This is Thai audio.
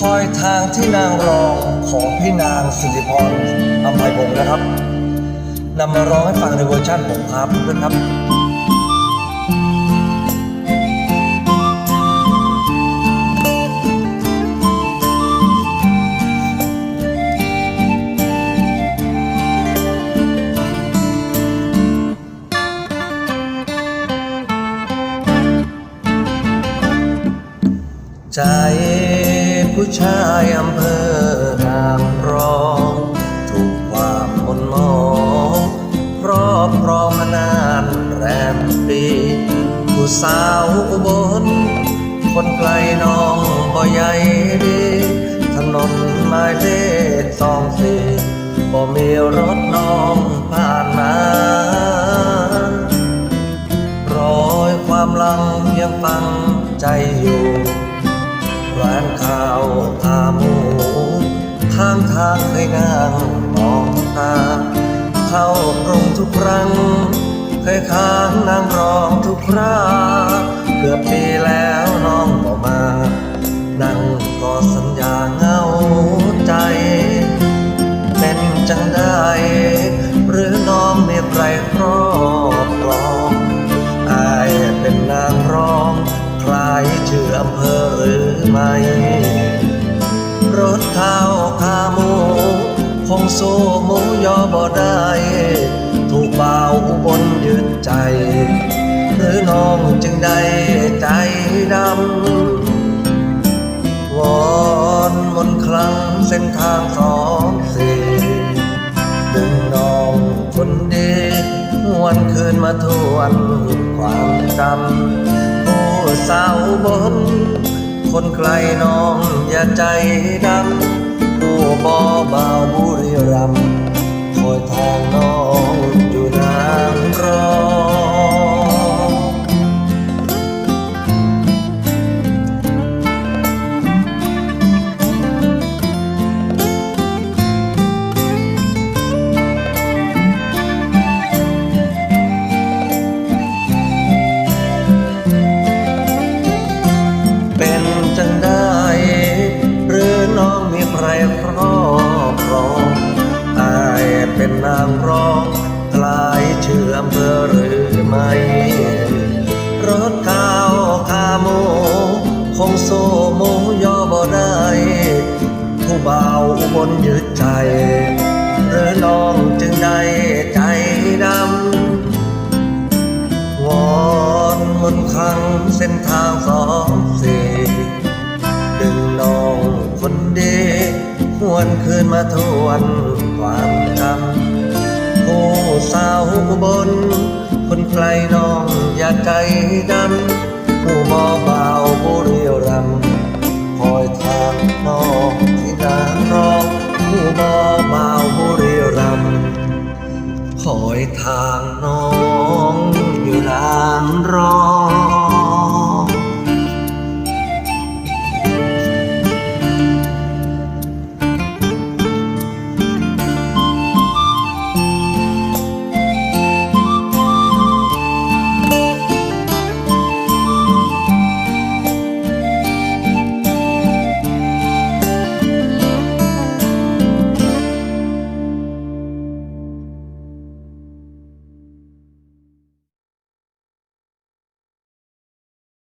คอยทางที่นางรองของพี่นางสิริพรอภัยพงศ์นะครับนำมาร้องให้ฟังในเวอร์ชันผมครับเพื่อนๆครับใจ ผู้ชายอำเภอนางรอง ถูกความมนมองครอบครองมานานแรมปีผู้สาวอุบล คนไกลน้องบ่ใหญ่ดีถนนหมายเลขสองสี่บ่มีรถน้องผ่านมารอยความลังยังฟังใจอยู่ ร้านข้าวขาหมูข้างทางเคยนั่งมองตา เข้ากรงทุกครั้ง เคยค้างนางรองทุกคราเกือบปีแล้วน้องบอกมา นั่งก็สัญญาเหงาใจเป็นจังได้ หรือน้องมีใครครอ รือไม่รถข้าวขาหมู คงสู้หมูยอบ่ได้ ถูกเบ่าอุบลยึดใจ หรือน้องจึงได้ใจดำวอนมนครั้งเส้นทางสองสี่ดึงน้องคนดีหวนคืนมาทวนความจำผู้สาวบน คนไกลน้องอย่าใจดำผู้บ่เบาบุรีรัมย์ เป็นนางร้องกลายเชื่ออำเภอหรือไม่ รถข้าวขาหมูคงสู้หมูยอบ่ได้ ผู้บ่าวบนยึดใจ หรือน้องจึงได้ใจดำวอนมนครั้งเส้นทางสองสี่ดึงน้องคนเดีหวนคืนมาทวนความ บน คนใครน้องอย่าใจดำผู้มอเบาบุรีรัมย์คอยทางน้องที่นางรองผู้มอเบาบุรีรัมย์คอยทางน้อง